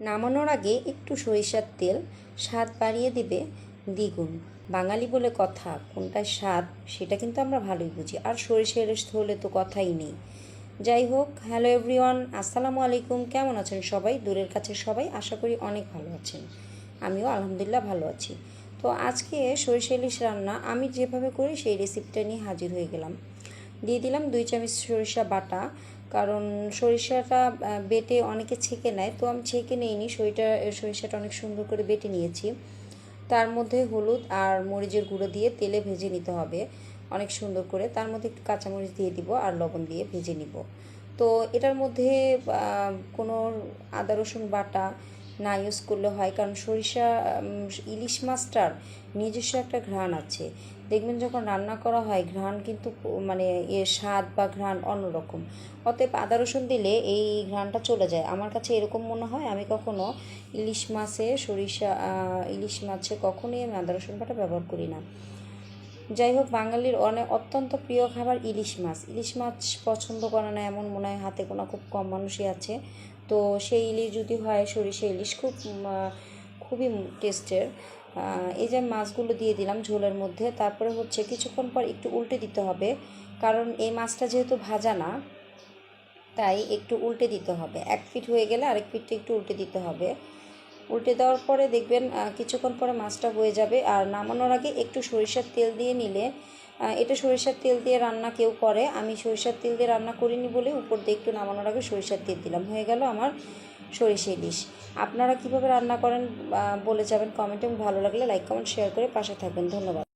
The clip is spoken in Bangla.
নামানোর আগে একটু সরিষার তেল, স্বাদ বাড়িয়ে দেবে দ্বিগুণ। বাঙালি বলে কথা কোনটায় স্বাদ সেটা কিন্তু আমরা ভালোই বুঝি। আর সরিষা ইলিশ হলে তো কথাই নেই। যাই হোক, হ্যালো এভরিওয়ান, আসসালামু আলাইকুম। কেমন আছেন সবাই? দূরের কাছে সবাই আশা করি অনেক ভালো আছেন। আমিও আলহামদুলিল্লাহ ভালো আছি। তো আজকে সরিষা ইলিশ রান্না আমি যেভাবে করি সেই রেসিপিটা নিয়ে হাজির হয়ে গেলাম। দিয়ে দিলাম দুই চামচ সরিষা বাটা কারণ সরিষাটা বেটে অনেকে ছেঁকে নেয়। তো আমি ছেঁকে নিইনি সরিটা সরিষাটা অনেক সুন্দর করে বেটে নিয়েছি। তার মধ্যে হলুদ আর মরিচের গুঁড়ো দিয়ে তেলে ভেজে নিতে হবে অনেক সুন্দর করে। তার মধ্যে একটু কাঁচামরিচ দিয়ে দিব আর লবণ দিয়ে ভেজে নিব। তো এটার মধ্যে কোনো আদা, রসুন বাটা না ইউজ করলে হয়, কারণ সরিষা ইলিশ মাছটার নিজস্ব একটা ঘ্রাণ আছে। দেখবেন যখন রান্না করা হয়, ঘ্রাণ কিন্তু মানে এর স্বাদ বা ঘ্রাণ অন্যরকম। অতএব আদা রসুন দিলে এই ঘ্রাণটা চলে যায়। আমার কাছে এরকম মনে হয়, আমি কখনো ইলিশ মাছে সরিষা ইলিশ মাছে কখনোই আমি আদা রসুন বাটা ব্যবহার করি না। যাই হোক বাঙালির অনেক অত্যন্ত প্রিয় খাবার ইলিশ মাছ। ইলিশ মাছ পছন্দ করে না, এমন মনে হয় হাতে গোনা খুব কম মানুষই আছে। তো সেই ইলিশ যদি হয়, সরিষা ইলিশ খুব খুবই টেস্টের। এই যে মাছগুলো দিয়ে দিলাম ঝোলের মধ্যে, তারপরে হচ্ছে কিছুক্ষণ পর একটু উল্টে দিতে হবে। কারণ এই মাছটা যেহেতু ভাজা না, তাই একটু উল্টে দিতে হবে। এক ফিট হয়ে গেলে আরেক ফিটটা একটু উল্টে দিতে হবে। উল্টে দেওয়ার পরে দেখবেন কিছুক্ষণ পরে মাছটা হয়ে যাবে। আর নামানোর আগে একটু সরিষার তেল দিয়ে নিলে এটা সরিষার তেল দিয়ে রান্না কেউ করে। আমি সরিষার তেল দিয়ে রান্না করিনি বলে উপর দিয়ে একটু নামানোর আগে সরিষার তেল দিলাম। হয়ে গেল আমার সরিষা ইলিশ। আপনারা কীভাবে রান্না করেন বলে যাবেন কমেন্টে। ভালো লাগলে লাইক, কমেন্ট, শেয়ার করে পাশে থাকবেন। ধন্যবাদ।